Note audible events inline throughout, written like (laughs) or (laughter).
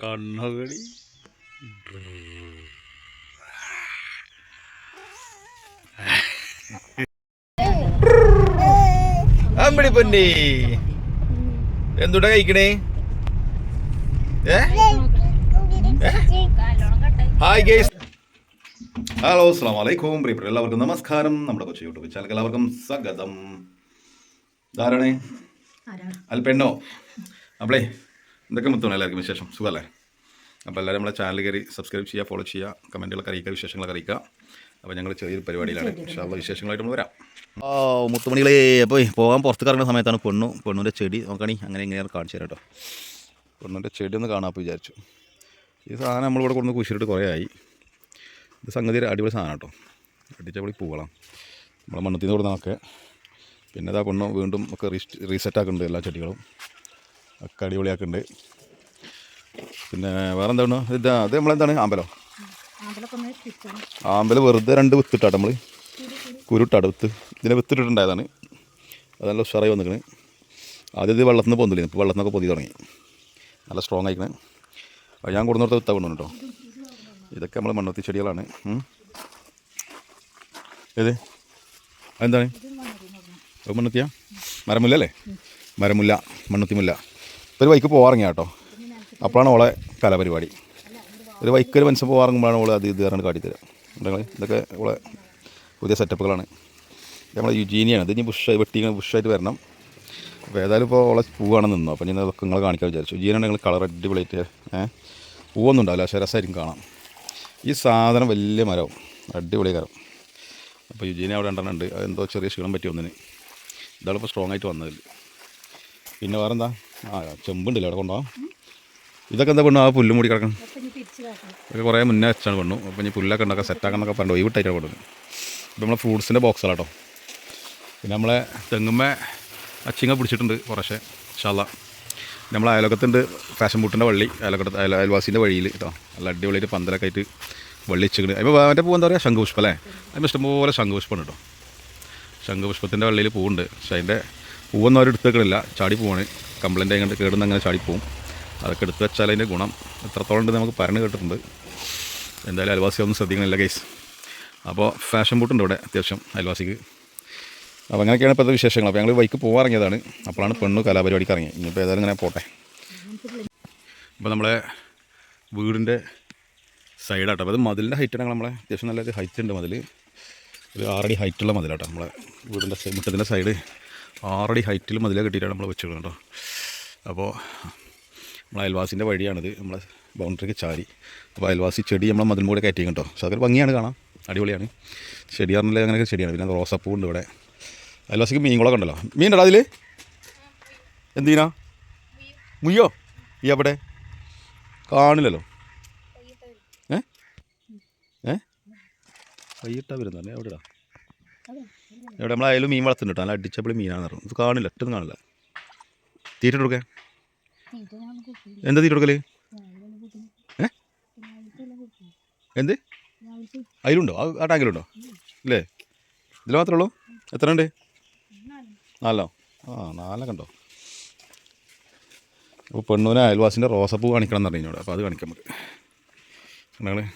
കണ്ണുകടി അമ്പടി പൊന്നി. എന്തുട്ടാ കഴിക്കണേ? ഏ? ഹായ് ഗേസ് ഹലോ അസ്സാം വലൈക്കും പ്രിയപ്പെട്ട എല്ലാവർക്കും നമസ്കാരം. നമ്മുടെ കൊച്ചു യൂട്യൂബ് ചാനൽ എല്ലാവർക്കും സ്വാഗതം. ധാരണേ അല്ല പെണ്ണോ നമ്മളേ എന്തൊക്കെ മുത്തോണം എല്ലാവർക്കും വിശേഷം? സുഖമല്ലേ? അപ്പോൾ എല്ലാവരും നമ്മളെ ചാനൽ കയറി സബ്സ്ക്രൈബ് ചെയ്യുക ഫോളോ ചെയ്യുക കമന്റുകളൊക്കെ അറിയിക്കുക വിശേഷങ്ങളൊക്കെ അറിയിക്കുക. അപ്പോൾ ഞങ്ങൾ ചെറിയൊരു പരിപാടിയിലാണ്. ഇഷ്ടമുള്ള വിശേഷങ്ങളായിട്ട് നമ്മൾ വരാം. ഓ മുത്തുമണികളെ അപ്പോൾ പോകാൻ പുറത്ത് കറങ്ങുന്ന സമയത്താണ് പെണ്ണു പെണ്ണിന്റെ ചെടി നോക്കണി അങ്ങനെ ഇങ്ങനെയാണ് കാണിച്ചു തരാം കേട്ടോ. പെണ്ണിന്റെ ചെടി ഒന്ന് കാണാമെന്ന് വിചാരിച്ചു. ഈ സാധനം നമ്മളിവിടെ കൊണ്ടുവന്ന് കുശിരിട്ട് കുറേ ആയി. ഇത് സംഗതി അടിപൊളി സാധനം കേട്ടോ. അടിച്ചപൊളി പൂവളം നമ്മളെ മണ്ണത്തിൽ നിന്ന് കൊടുക്കുന്നതൊക്കെ. പിന്നെ ഇതാ പെണ്ണു വീണ്ടും ഒക്കെ റീസെറ്റ് ആക്കുന്നുണ്ട് എല്ലാ ചെടികളും. ഒക്കെ അടിപൊളിയാക്കുന്നുണ്ട്. പിന്നെ വേറെ എന്താണ് ഇതാ അത് നമ്മളെന്താണ്? ആമ്പലോ? ആമ്പല വെറുതെ രണ്ട് വിത്തിട്ടാട്ടോ നമ്മൾ കുരുട്ടാട് വിത്ത്. ഇതിനെ വിത്തിട്ടിട്ടുണ്ടായതാണ്. അത് നല്ല ഉഷാറായി വന്നിക്കണ്. ആദ്യം ഇത് വെള്ളത്തിൽ നിന്ന് പൊന്നില്ല ഇപ്പോൾ വെള്ളത്തിനൊക്കെ പൊതി തുടങ്ങി. നല്ല സ്ട്രോങ് ആയിക്കണ്. അത് ഞാൻ കൊടുന്നിടത്ത് വിത്താ കൊണ്ടു കേട്ടോ. ഇതൊക്കെ നമ്മൾ മണ്ണത്തി ചെടികളാണ്. ഏത്? അതെന്താണ്? അത് മണ്ണത്തിയാ? മരമുല്ല അല്ലേ? മരമുല്ല. മണ്ണത്തിമുല്ല ഒരു വൈക്ക് പോകാറങ്ങിയ കേട്ടോ. അപ്പോഴാണ് ഓളെ കലാപരിപാടി. ഒരു വൈക്കൊരു മനുഷ്യൻ പോകാറങ്ങുമ്പോഴാണ് ഓളെ അത് ഇത് കാരണം കാട്ടിത്തരാം. ഉണ്ടെങ്കിൽ ഇതൊക്കെ ഓളെ പുതിയ സെറ്റപ്പുകളാണ് നമ്മളെ യുജീനിയാണ് ഇത് ഇനി ബുഷ് വെട്ടി ബുഷായിട്ട് വരണം. അപ്പോൾ ഏതായാലും ഇപ്പോൾ ഓളെ പൂവാണ് നിന്നു അപ്പോൾ ഞാൻ അതൊക്കെ നിങ്ങളെ കാണിക്കാൻ വിചാരിച്ചു. യുജീനാണ് നിങ്ങൾ കളർ അടിപൊളിയായിട്ട് ഏഹ് പൂവൊന്നും ഉണ്ടാവില്ല. പക്ഷേ രസമായിരിക്കും കാണാം ഈ സാധനം വലിയ മരവും. അടിപൊളി കരം അപ്പോൾ യുജീനെ അവിടെ രണ്ടെണ്ണം ഉണ്ട്. അതെന്തോ ചെറിയ ക്ഷീണം പറ്റി ഒന്നിന്. ഇതാണ് ഇപ്പോൾ സ്ട്രോങ് ആയിട്ട് വന്നതിൽ പിന്നെ വേറെന്താ? ആ ചെമ്പുണ്ടല്ലോ അവിടെ കൊണ്ടുപോകാം ഇതൊക്കെ എന്താ പെണ്ണു? ആ പുല്ല് മൂടി കിടക്കണം. ഇതൊക്കെ കുറേ മുന്നേ വെച്ചാണ് പെണ്ണു. അപ്പോൾ ഇനി പുല്ലൊക്കെ ഉണ്ടാക്കാൻ സെറ്റാക്കാന്നൊക്കെ പറഞ്ഞു. ഒഴിവിട്ടായിട്ടാണ് കൊണ്ടുവന്നത് ഇപ്പം നമ്മളെ ഫ്രൂട്ട്സിന്റെ ബോക്സാണ് കേട്ടോ പിന്നെ നമ്മളെ തെങ്ങുമ്മ അച്ചിങ്ങ പിടിച്ചിട്ടുണ്ട് കുറേശ്ശെ. ഷാള നമ്മളെ അയലോക്കത്തുണ്ട് ഫാഷൻ ബൂട്ടിന്റെ വള്ളി. അയലോക്കത്ത് അയൽ അയൽവാസീന്റെ വഴിയിൽ കേട്ടോ. നല്ല അടിപൊളിയായിട്ട് പന്തലൊക്കെ ആയിട്ട് വള്ളി വെച്ചിട്ടുണ്ട്. അപ്പോൾ അവന്റെ പൂ എന്താ പറയുക ശംഖുപുഷ്പം അല്ലേ? അതിന് ഇഷ്ടംപോലെ ശംഖുപുഷ്പമാണ് കേട്ടോ. ശംഖുപുഷ്പത്തിന്റെ വള്ളിയിൽ പൂവുണ്ട്. പക്ഷേ അതിന്റെ പൂവൊന്നും അവർ എടുത്ത് വെക്കണില്ല. ചാടി പോവാണ്. കംപ്ലൈന്റ് ആയതുകൊണ്ട് കേടുന്ന അങ്ങനെ ചാടി പോവും. അതൊക്കെ എടുത്ത് വെച്ചാൽ അതിന്റെ ഗുണം എത്രത്തോളം ഉണ്ട് നമുക്ക് പറഞ്ഞു കേട്ടിട്ടുണ്ട്. എന്തായാലും അയൽവാസി ഒന്നും ശ്രദ്ധിക്കണില്ല കേസ് അപ്പോൾ ഫാഷൻ ബൂട്ടുണ്ട് ഇവിടെ അത്യാവശ്യം അയൽവാസിക്ക്. അപ്പോൾ അങ്ങനെയൊക്കെയാണ് ഇപ്പോഴത്തെ വിശേഷങ്ങൾ. അപ്പോൾ ഞങ്ങൾ ബൈക്ക് പോകാറിങ്ങിയതാണ് അപ്പോഴാണ് പെണ്ണ് കലാപരിപാടിക്ക് ഇറങ്ങി ഇനിയിപ്പോൾ ഏതായാലും ഇങ്ങനെ പോട്ടെ. ഇപ്പോൾ നമ്മളെ വീടിന്റെ സൈഡാട്ടോ. അപ്പോൾ അത് മതിലിന്റെ ഹൈറ്റാണ് നമ്മളെ. അത്യാവശ്യം നല്ലൊരു ഹൈറ്റ് ഉണ്ട് മതിൽ. ഒരു ആറടി ഹൈറ്റുള്ള മതിലാട്ടോ നമ്മളെ വീടിന്റെ മുറ്റത്തിന്റെ സൈഡ് ആറടി ഹൈറ്റിൽ മതിൽ കെട്ടിയിട്ടാണ് നമ്മൾ വെച്ചിരുന്നത് കേട്ടോ. അപ്പോൾ നമ്മൾ അയൽവാസിന്റെ വഴിയാണിത്. നമ്മളെ ബൗണ്ടറിക്ക് ചാരി. അപ്പോൾ അയൽവാസി ചെടി നമ്മളെ മതിൽ കൂടെ കയറ്റി കേട്ടോ. പക്ഷേ അതൊരു ഭംഗിയാണ് കാണാം അടിപൊളിയാണ്. ചെടി പറഞ്ഞാൽ അങ്ങനെയൊക്കെ ചെടിയാണ്. പിന്നെ റോസാപ്പൂ ഉണ്ട് ഇവിടെ. അയൽവാസിക്ക് മീൻ കൂടെ കണ്ടല്ലോ മീൻ ഉണ്ടോ അതിൽ എന്തിനാ? മുയ്യോ? ഈ അവിടെ കാണില്ലല്ലോ. ഏ? ഏ? കൈയിട്ടാ വരുന്നല്ലേ എവിടെടാ? എവിടെ നമ്മളായാലും മീൻ വളർത്തുന്നുണ്ട് നല്ല അടിച്ചപ്പോൾ മീനാണെന്ന് പറഞ്ഞു. ഇത് കാണില്ല ഒറ്റൊന്നും കാണില്ല. തീറ്റ കൊടുക്കേ. എന്താ തീറ്റ കൊടുക്കൽ? എന്ത്? അതിലുണ്ടോ? ആ- ടാങ്കിലുണ്ടോ? ഇല്ലേ? ഇതിൽ മാത്രമേ ഉള്ളൂ? എത്ര ഉണ്ട്? നാലോ? ആ നാലൊക്കെ കണ്ടോ? അപ്പോൾ പെണ്ണൂനെ അയൽവാസിന്റെ റോസപ്പൂ കാണിക്കണം എന്ന് പറഞ്ഞു അപ്പോൾ അത് കാണിക്കാം നമുക്ക്. ഞങ്ങൾ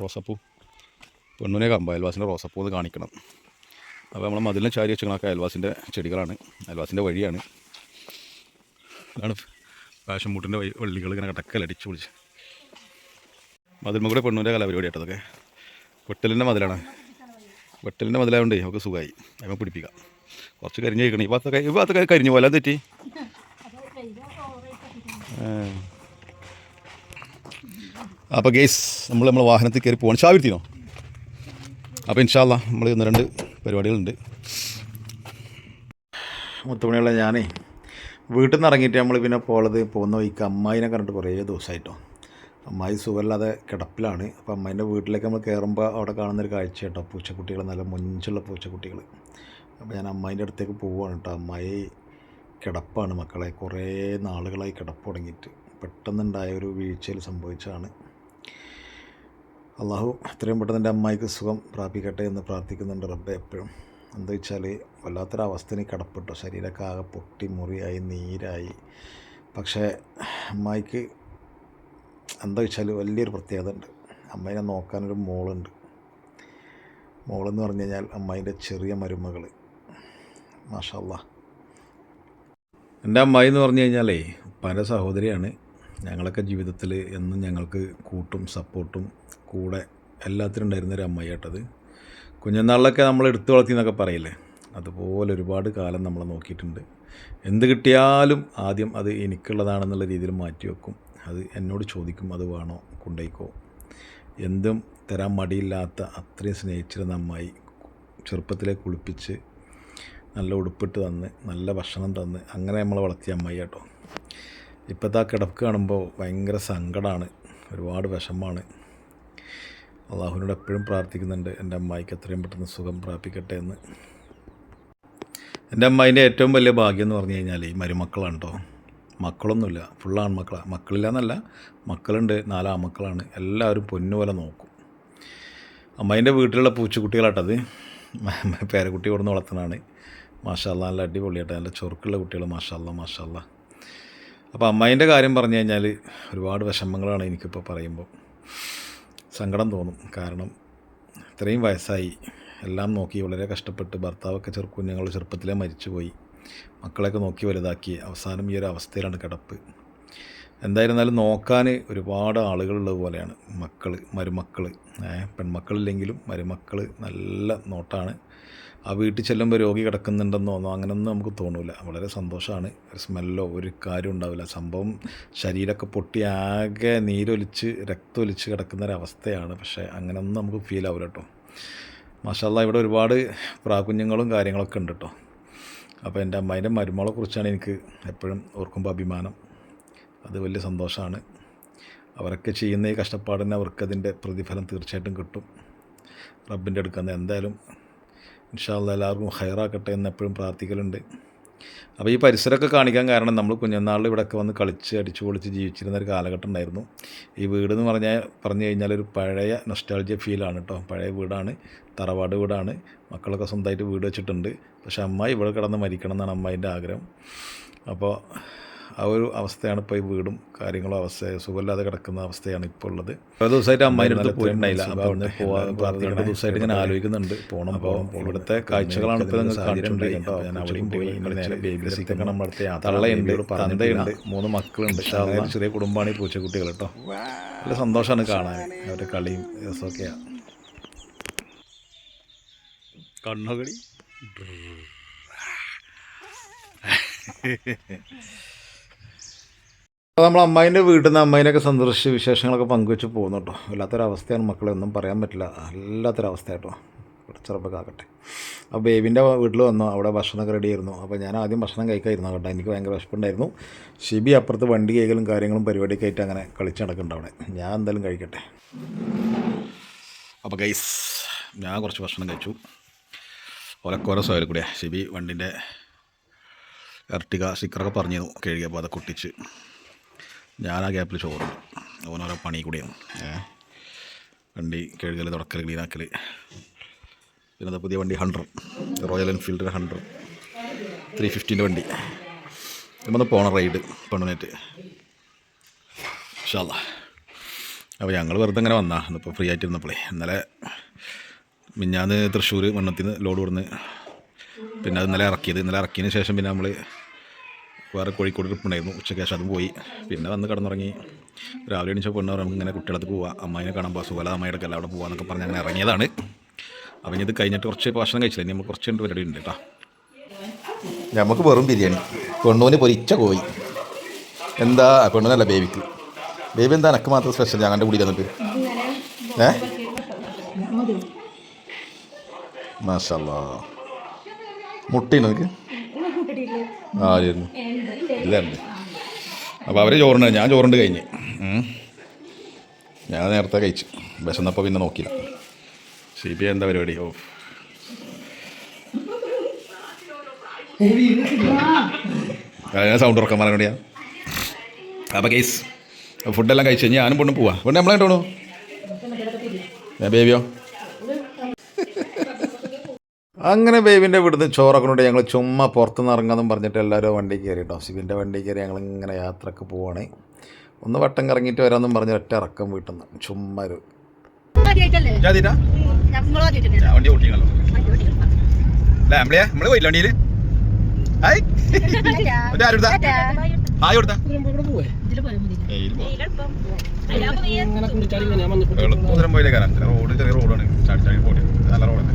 റോസപ്പൂ. പെണ്ണൂനെ കമ്പ അയൽവാസിന്റെ റോസപ്പൂ കാണിക്കണം. അപ്പോൾ നമ്മൾ മതിലിനെ ചാരി വെച്ചങ്ങളൊക്കെ അയൽവാസിന്റെ ചെടികളാണ്. അയൽവാസിന്റെ വഴിയാണ്. അതാണ് പാഷൻ മൂട്ടിന്റെ വള്ളികൾ ഇങ്ങനെ കടക്കലടിച്ച് പൊളിച്ച്. മതിൽമ കൂടെ പെണ്ണൂന്റെ കലാപരിപാടി ആയിട്ടതൊക്കെ വെട്ടലിന്റെ മതിലാണ്. വെട്ടലിന്റെ മതിലായതുകൊണ്ട് നമുക്ക് സുഖമായി അതിമ പിടിപ്പിക്കാം. കുറച്ച് കരിഞ്ഞ് കഴിക്കണം. ഈ ഭാഗത്തൊക്കെ ഈ ഭാഗത്തൊക്കെ കരിഞ്ഞു പോലെ തെറ്റി? അപ്പോൾ ഗേസ് നമ്മൾ നമ്മളെ വാഹനത്തിൽ കയറി പോകണം ചാവിരുത്തിനോ അപ്പോൾ ഇൻഷാല്ല നമ്മൾ ഒന്ന് രണ്ട് പരിപാടികളുണ്ട്. മുത്തുമണിയുള്ള ഞാനേ വീട്ടിൽ നിന്ന് ഇറങ്ങിയിട്ട് നമ്മൾ പിന്നെ പോളത് പോകുന്ന വഴിക്ക് അമ്മായിനെ കണ്ടിട്ട് കുറേ ദിവസമായിട്ടോ അമ്മായി സുഖമില്ലാതെ കിടപ്പിലാണ്. അപ്പോൾ അമ്മായിന്റെ വീട്ടിലേക്ക് നമ്മൾ കയറുമ്പോൾ അവിടെ കാണുന്നൊരു കാഴ്ച കേട്ടോ പൂച്ചക്കുട്ടികൾ നല്ല മുഞ്ചുള്ള പൂച്ചക്കുട്ടികൾ അപ്പോൾ ഞാൻ അമ്മായിന്റെ അടുത്തേക്ക് പോവുകയാണ് കേട്ടോ. അമ്മായി കിടപ്പാണ് മക്കളെ. കുറേ നാളുകളായി കിടപ്പ് തുടങ്ങിയിട്ട്. പെട്ടെന്നുണ്ടായ ഒരു വീഴ്ചയിൽ സംഭവിച്ചതാണ്. അള്ളാഹു എത്രയും പെട്ടെന്ന് എന്റെ അമ്മായിക്ക് സുഖം പ്രാപിക്കട്ടെ എന്ന് പ്രാർത്ഥിക്കുന്നുണ്ട് റബ്ബെ എപ്പോഴും. എന്താ വെച്ചാൽ വല്ലാത്തൊരവസ്ഥയിൽ കടപ്പെട്ടു. ശരീരമൊക്കെ ആകെ പൊട്ടി മുറിയായി നീരായി. പക്ഷേ അമ്മായിക്ക് എന്താ വെച്ചാൽ വലിയൊരു പ്രത്യേകത ഉണ്ട്. അമ്മേനെ നോക്കാനൊരു മോളുണ്ട്. മോളെന്ന് പറഞ്ഞു കഴിഞ്ഞാൽ അമ്മായിന്റെ ചെറിയ മരുമകൾ മാഷല്ല. എന്റെ അമ്മായി എന്ന് പറഞ്ഞു കഴിഞ്ഞാലേ പല സഹോദരിയാണ്. ഞങ്ങളൊക്കെ ജീവിതത്തിൽ എന്നും ഞങ്ങൾക്ക് കൂട്ടും സപ്പോർട്ടും കൂടെ എല്ലാത്തിനും ഉണ്ടായിരുന്ന ഒരു അമ്മായി കേട്ടത് കുഞ്ഞുനാളിലൊക്കെ നമ്മൾ എടുത്തു വളർത്തി എന്നൊക്കെ പറയില്ലേ? അതുപോലെ ഒരുപാട് കാലം നമ്മളെ നോക്കിയിട്ടുണ്ട്. എന്ത് കിട്ടിയാലും ആദ്യം അത് എനിക്കുള്ളതാണെന്നുള്ള രീതിയിൽ മാറ്റി വെക്കും. അത് എന്നോട് ചോദിക്കും അത് വേണോ? കൊണ്ടേക്കോ എന്തും തരാൻ മടിയില്ലാത്ത അത്രയും സ്നേഹിച്ചിരുന്ന അമ്മായി ചെറുപ്പത്തിലെ കുളിപ്പിച്ച് നല്ല ഉടുപ്പിട്ട് തന്ന് നല്ല ഭക്ഷണം തന്ന് അങ്ങനെ നമ്മൾ വളർത്തിയ അമ്മായി കേട്ടോ ഇപ്പോഴത്തെ ആ കിടപ്പ് കാണുമ്പോൾ ഭയങ്കര സങ്കടമാണ് ഒരുപാട് വിഷമമാണ്. അള്ളാഹുവിനോട് എപ്പോഴും പ്രാർത്ഥിക്കുന്നുണ്ട് എന്റെ അമ്മായിക്ക് എത്രയും പെട്ടെന്ന് സുഖം പ്രാപിക്കട്ടെ എന്ന്. എന്റെ അമ്മായിന്റെ ഏറ്റവും വലിയ ഭാഗ്യം എന്ന് പറഞ്ഞു കഴിഞ്ഞാൽ ഈ മരുമക്കളാണ് കേട്ടോ മക്കളൊന്നുമില്ല ഫുൾ ആൺമക്കളാണ് മക്കളില്ല എന്നല്ല മക്കളുണ്ട് നാലാ മക്കളാണ് എല്ലാവരും പൊന്നുപോലെ നോക്കും. അമ്മായിന്റെ വീട്ടിലുള്ള പൂച്ചക്കുട്ടികളാട്ടത്. പേരക്കുട്ടി കൊടുന്ന് വളർത്തുന്നതാണ്. മാഷാല്ല നല്ല അടിപൊളിയായിട്ട് നല്ല ചൊറുക്കുള്ള കുട്ടികൾ മാഷാല്ല മാഷാല്ല. അപ്പോൾ അമ്മായിന്റെ കാര്യം പറഞ്ഞു കഴിഞ്ഞാൽ ഒരുപാട് വിഷമങ്ങളാണ് എനിക്കിപ്പോൾ പറയുമ്പോൾ. സങ്കടം തോന്നും. കാരണം ഇത്രയും വയസ്സായി. എല്ലാം നോക്കി വളരെ കഷ്ടപ്പെട്ട് ഭർത്താവൊക്കെ ചെറുക്കുഞ്ഞുങ്ങൾ ചെറുപ്പത്തിലേ മരിച്ചുപോയി. മക്കളെയൊക്കെ നോക്കി വലുതാക്കി. അവസാനം ഈ ഒരു അവസ്ഥയിലാണ് കിടപ്പ്. എന്തായിരുന്നാലും നോക്കാൻ ഒരുപാട് ആളുകളുള്ളത് പോലെയാണ്. മക്കൾ മരുമക്കൾ പെൺമക്കളില്ലെങ്കിലും മരുമക്കൾ നല്ല നോട്ടാണ്. ആ വീട്ടിൽ ചെല്ലുമ്പോൾ രോഗി കിടക്കുന്നുണ്ടെന്നോ ഒന്നോ അങ്ങനെയൊന്നും നമുക്ക് തോന്നില്ല വളരെ സന്തോഷമാണ് ഒരു സ്മെല്ലോ ഒരു കാര്യം ഉണ്ടാവില്ല. സംഭവം ശരീരമൊക്കെ പൊട്ടി ആകെ നീരൊലിച്ച് രക്തമൊലിച്ച് കിടക്കുന്ന ഒരവസ്ഥയാണ് പക്ഷേ അങ്ങനെയൊന്നും നമുക്ക് ഫീൽ ആവില്ല കേട്ടോ മാഷാല്ല ഇവിടെ ഒരുപാട് പ്രാകുഞ്ഞുങ്ങളും കാര്യങ്ങളൊക്കെ ഉണ്ട് കേട്ടോ അപ്പോൾ എന്റെ അമ്മേന്റെ മരുമകളെ കുറിച്ചാണ് എനിക്ക് എപ്പോഴും ഓർക്കുമ്പോൾ അഭിമാനം. അത് വലിയ സന്തോഷമാണ് അവരൊക്കെ ചെയ്യുന്ന ഈ കഷ്ടപ്പാടിന് അവർക്കതിന്റെ പ്രതിഫലം തീർച്ചയായിട്ടും കിട്ടും. റബ്ബിന്റെ അടുക്കുന്ന എന്തായാലും ഇൻഷാല്ല എല്ലാവർക്കും ഹയറാക്കട്ടെ എന്ന് എപ്പോഴും പ്രാർത്ഥിക്കലുണ്ട്. അപ്പോൾ ഈ പരിസരമൊക്കെ കാണിക്കാൻ കാരണം നമ്മൾ കുഞ്ഞനാളിൽ ഇവിടെയൊക്കെ വന്ന് കളിച്ച് അടിച്ചു പൊളിച്ച് ജീവിച്ചിരുന്ന ഒരു കാലഘട്ടം ഉണ്ടായിരുന്നു. ഈ വീട് എന്ന് പറഞ്ഞാൽ പറഞ്ഞു കഴിഞ്ഞാൽ ഒരു പഴയ നൊസ്റ്റാൾജിയ ഫീലാണ് കേട്ടോ പഴയ വീടാണ് തറവാട് വീടാണ്. മക്കളൊക്കെ സ്വന്തമായിട്ട് വീട് വെച്ചിട്ടുണ്ട്. പക്ഷേ അമ്മായി ഇവിടെ കിടന്ന് മരിക്കണം എന്നാണ് അമ്മായിന്റെ ആഗ്രഹം. അപ്പോൾ ആ ഒരു അവസ്ഥയാണ് ഇപ്പോൾ ഈ വീടും കാര്യങ്ങളും അവസ്ഥ സുഖമില്ലാതെ കിടക്കുന്ന അവസ്ഥയാണ് ഇപ്പോൾ ഉള്ളത്. പല ദിവസമായിട്ട് അമ്മായിന്റെ അടുത്ത് പോയിട്ടുണ്ടായില്ല. അപ്പോൾ അവിടെ പോകാൻ രണ്ട് ദിവസമായിട്ട് ഇങ്ങനെ ആലോചിക്കുന്നുണ്ട്. പോകണം അപ്പോൾ ഇവിടുത്തെ കാഴ്ചകളാണ് ഇപ്പോൾ നിങ്ങൾ കാണിച്ചിട്ടുണ്ട് ഞാൻ അവിടെയും പോയി തള്ളയുണ്ട് തന്തയുണ്ട്. മൂന്ന് മക്കളുണ്ട്. ചെറിയ കുടുംബമാണ് ഈ പൂച്ചക്കുട്ടികൾ കേട്ടോ. നല്ല സന്തോഷമാണ് കാണാൻ. അവരുടെ കളിയും രസമൊക്കെയാണ് കണ്ണുകളി. അപ്പോൾ (laughs) നമ്മൾ അമ്മായിന്റെ വീട്ടിൽ നിന്ന് അമ്മേനെയൊക്കെ സന്ദർശിച്ച് വിശേഷങ്ങളൊക്കെ പങ്കുവെച്ച് പോകുന്നു കേട്ടോ വല്ലാത്തൊരവസ്ഥയാണ് മക്കളെ ഒന്നും പറയാൻ പറ്റില്ല. വല്ലാത്തൊരവസ്ഥ കേട്ടോ ചെറുപ്പക്കാകട്ടെ അപ്പോൾ ബേബിന്റെ വീട്ടിൽ വന്നു. അവിടെ ഭക്ഷണമൊക്കെ റെഡി ആയിരുന്നു അപ്പോൾ ഞാൻ ആദ്യം ഭക്ഷണം കഴിക്കായിരുന്നു കേട്ടോ. എനിക്ക് ഭയങ്കര വിശപ്പുണ്ടായിരുന്നു. ഷിബി അപ്പുറത്ത് വണ്ടി കൈകളും കാര്യങ്ങളും പരിപാടിയൊക്കെ ആയിട്ട് അങ്ങനെ കളിച്ച് നടക്കുന്നുണ്ട് അവിടെ. ഞാൻ എന്തായാലും കഴിക്കട്ടെ. അപ്പോൾ ഗൈസ് ഞാൻ കുറച്ച് ഭക്ഷണം കഴിച്ചു. ഒലക്കോര സ്വയം കൂടിയാണ് ഷിബി വണ്ടിന്റെ എർട്ടിക സ്റ്റിക്കറൊക്കെ പറഞ്ഞു കഴുകിയപ്പോൾ അതൊക്കെ ഒട്ടിച്ച് ആ ഗ്യാപ്പിൽ ചോറ്. ഓനോരോ പണി കൂടിയാണ്. ഏ? വണ്ടി കഴുകൽ തുടക്കൽ ക്ലീനാക്കൽ പിന്നെ പുതിയ വണ്ടി hundred. Royal enfield hundred. Three ഫിഫ്റ്റീന്റെ വണ്ടി നമ്മൾ പോണ റൈഡ് പെണ്ണുനേറ്റ്. ഷാല്ല അപ്പോൾ ഞങ്ങൾ വെറുതെ ഇങ്ങനെ വന്നാ. ഇന്നിപ്പോൾ ഫ്രീ ആയിട്ട് ആയിട്ടിരുന്നപ്പോഴേ ഇന്നലെ മിഞ്ഞാന്ന് തൃശ്ശൂർ മണ്ണത്തിൽ നിന്ന് ലോഡ് കൊടുന്ന്. പിന്നെ അത് ഇന്നലെ ഇറക്കിയത്. ഇന്നലെ ഇറക്കിയതിന് ശേഷം പിന്നെ നമ്മൾ വേറെ കോഴിക്കോട് ട്രിപ്പ് ഉണ്ടായിരുന്നു. ഉച്ചയ്ക്ക് ശേഷം അതും പോയി. പിന്നെ വന്ന് കിടന്നുറങ്ങി. രാവിലെ എണീച്ച പെണ്ണ് നമുക്ക് ഇങ്ങനെ കുട്ടികളത്ത് പോവാം. അമ്മായിനെ കാണാൻ പോകാം സുഖല അമ്മയുടെ ഒക്കെ അവിടെ പോകാമെന്നൊക്കെ പറഞ്ഞ് അങ്ങനെ ഇറങ്ങിയതാണ്. അപ്പം ഇത് കഴിഞ്ഞിട്ട് കുറച്ച് ഭക്ഷണം കഴിച്ചില്ല. ഇനി നമുക്ക് കുറച്ച് രണ്ട് പരിപാടി ഉണ്ട് കേട്ടോ. നമുക്ക് വെറും ബിരിയാണി. പെണ്ണൂന് പൊരിച്ച കോഴി. എന്താ? പെണ്ണൂനല്ല ബേബിക്ക്. ബേബി എന്താ? എനക്ക് മാത്രം സ്പെഷ്യൽ ഞങ്ങളുടെ കൂടി വന്നിട്ട് ഏ? മാഷല്ല മുട്ടയാണ് നിനക്ക്? ആ ഇല്ലായിരുന്നു അപ്പോൾ അവർ ചോറുണ്ട് ഞാൻ ചോറുണ്ട് കഴിഞ്ഞ്. ഞാൻ നേരത്തെ കഴിച്ചു. വിശന്നപ്പോൾ പിന്നെ നോക്കിയില്ല. സി പി എന്താ പരിപാടി? ഓ. ഞാൻ സൗണ്ട് ഉറക്കാൻ പറയാൻ അപ്പോൾ കേസ് ഫുഡെല്ലാം കഴിച്ചു ഞാനും പൊണ്ണും പോവാ. പൊണ്ണ് നമ്മളെ കേട്ടോളൂ ബേബിയോ അങ്ങനെ ബേബിന്റെ ഇവിടുന്ന് ചോറൊക്കെ കൊണ്ട് ഞങ്ങൾ ചുമ്മാ പുറത്തുനിന്ന് ഇറങ്ങാമെന്നും പറഞ്ഞിട്ട് എല്ലാവരും വണ്ടി കയറി കേട്ടോ സിബിന്റെ വണ്ടി കയറി ഞങ്ങൾ ഇങ്ങനെ യാത്രയ്ക്ക് പോവാണ്. ഒന്ന് വട്ടം കറങ്ങിയിട്ട് വരാമെന്നും പറഞ്ഞ് ഒറ്റ ഇറക്കം വീട്ടിൽ നിന്ന് ചുമ്മാ ഒരു റോഡ് ചെറിയ റോഡാണ് ചാടി ചാടി പോട്ടെ നല്ല നമ്മളെ നമ്മൾ പോയില്ല വണ്ടിയിൽ ഹായ് മറ്റേ ആരും എടുത്താ ഹായ് കൊടുത്താ ഇതിൽ പോയാൽ മതി എളുപ്പത്തിലും പോയില്ലേ കാരണം റോഡ് ചെറിയ റോഡാണ് ചാടി ചാടി പോടി നല്ല റോഡാണ്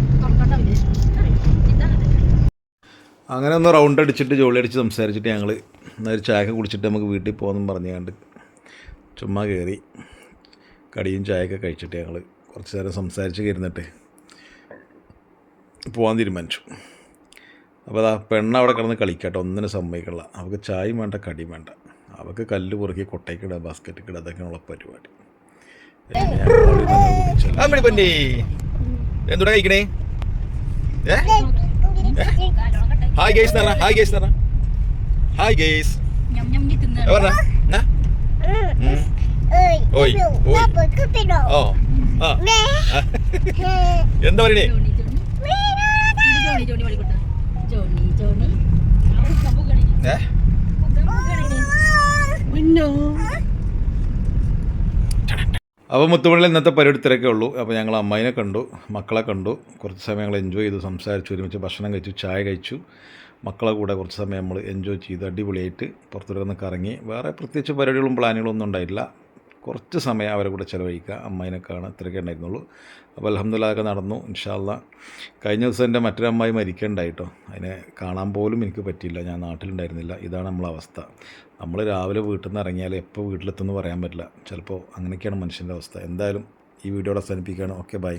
അങ്ങനെ ഒന്ന് റൗണ്ട് അടിച്ചിട്ട് ജോളി അടിച്ച് സംസാരിച്ചിട്ട് ഞങ്ങൾ ഒരു ചായയൊക്കെ കുടിച്ചിട്ട് നമുക്ക് വീട്ടിൽ പോകുമെന്നും പറഞ്ഞുകൊണ്ട് ചുമ്മാ കയറി കടിയും ചായയൊക്കെ കഴിച്ചിട്ട് ഞങ്ങൾ കുറച്ച് നേരം സംസാരിച്ച് കയറുന്നിട്ട് പോകാൻ തീരുമാനിച്ചു. അപ്പോൾ അതാ പെണ്ണ് അവിടെ കിടന്ന് കളിക്കട്ടെ ഒന്നിനും സമ്മതിക്കുള്ള അവൾക്ക് ചായയും വേണ്ട കടിയും വേണ്ട. അവൾക്ക് കല്ല് പൊറുക്കി കൊട്ടയ്ക്കിടുക ബാസ്ക്കറ്റ് കിടുക അതൊക്കെയുള്ള പരിപാടി. എന്തുടാ കഴിക്കണേ? ഏ? ഹായ് ഗേസ് പറഞ്ഞ ഹായ് ഗേസ് പറഞ്ഞ ഹായ് ഗേസ് പറഞ്ഞ ഓയ് ഓയ് ഓ ആ. എന്താ പറയണേ ഏ അപ്പോൾ മുത്തുമണിയിൽ ഇന്നത്തെ പരിപാടി തിരക്കേ ഉള്ളൂ. അപ്പോൾ ഞങ്ങൾ അമ്മയിനെ കണ്ടു മക്കളെ കണ്ടു. കുറച്ച് സമയം ഞങ്ങൾ എൻജോയ് ചെയ്തു സംസാരിച്ചു ഒരുമിച്ച് ഭക്ഷണം കഴിച്ചു ചായ കഴിച്ചു. മക്കളെ കൂടെ കുറച്ച് സമയം നമ്മൾ എൻജോയ് ചെയ്ത് അടിപൊളിയായിട്ട് പുറത്തുനിന്ന് കറങ്ങി. വേറെ പ്രത്യേകിച്ച് പരിപാടികളും പ്ലാനുകളൊന്നും ഉണ്ടായില്ല കുറച്ച് സമയം അവരെ കൂടെ ചിലവഴിക്കുക. അമ്മായിനെ കാണാൻ ഇത്രയൊക്കെ ഉണ്ടായിരുന്നുള്ളൂ. അപ്പോൾ അലഹമ്മദില്ലാതൊക്കെ നടന്നു. ഇൻഷാല്ല കഴിഞ്ഞ ദിവസം എന്റെ മറ്റൊരു അമ്മായി മരിക്കണ്ടായിട്ടോ. അതിനെ കാണാൻ പോലും എനിക്ക് പറ്റിയില്ല. ഞാൻ നാട്ടിലുണ്ടായിരുന്നില്ല. ഇതാണ് നമ്മളെ അവസ്ഥ. നമ്മൾ രാവിലെ വീട്ടിൽ നിന്ന് ഇറങ്ങിയാൽ എപ്പോൾ വീട്ടിലെത്തുമെന്ന് പറയാൻ പറ്റില്ല. ചിലപ്പോൾ അങ്ങനെയൊക്കെയാണ് മനുഷ്യന്റെ അവസ്ഥ. എന്തായാലും ഈ വീഡിയോയുടെ അവസാനിപ്പിക്കുകയാണ്. Okay bye.